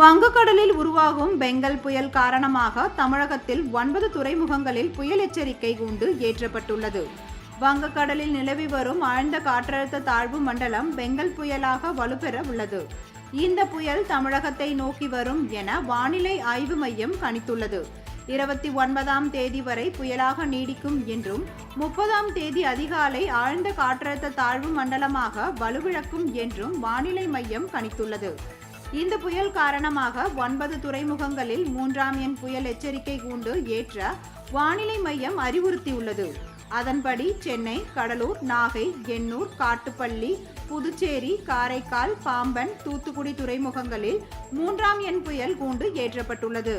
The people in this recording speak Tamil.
வங்கக்கடலில் உருவாகும் பெங்கல் புயல் காரணமாக தமிழகத்தில் ஒன்பது துறைமுகங்களில் புயல் எச்சரிக்கை கூண்டு ஏற்றப்பட்டுள்ளது. வங்கக்கடலில் நிலவி வரும் ஆழ்ந்த காற்றழுத்த தாழ்வு மண்டலம் பெங்கல் புயலாக வலுப்பெற உள்ளது. இந்த புயல் தமிழகத்தை நோக்கி வரும் என வானிலை ஆய்வு மையம் கணித்துள்ளது. இருபத்தி ஒன்பதாம் தேதி வரை புயலாக நீடிக்கும் என்றும் முப்பதாம் தேதி அதிகாலை ஆழ்ந்த காற்றழுத்த தாழ்வு மண்டலமாக வலுவிழக்கும் என்றும் வானிலை மையம் கணித்துள்ளது. இந்த புயல் காரணமாக ஒன்பது துறைமுகங்களில் மூன்றாம் எண் புயல் எச்சரிக்கை கூண்டு ஏற்ற வானிலை மையம் அறிவுறுத்தியுள்ளது. அதன்படி சென்னை கடலூர் நாகை எண்ணூர் காட்டுப்பள்ளி புதுச்சேரி காரைக்கால் பாம்பன் தூத்துக்குடி துறைமுகங்களில் மூன்றாம் எண் புயல் கூண்டு ஏற்றப்பட்டுள்ளது.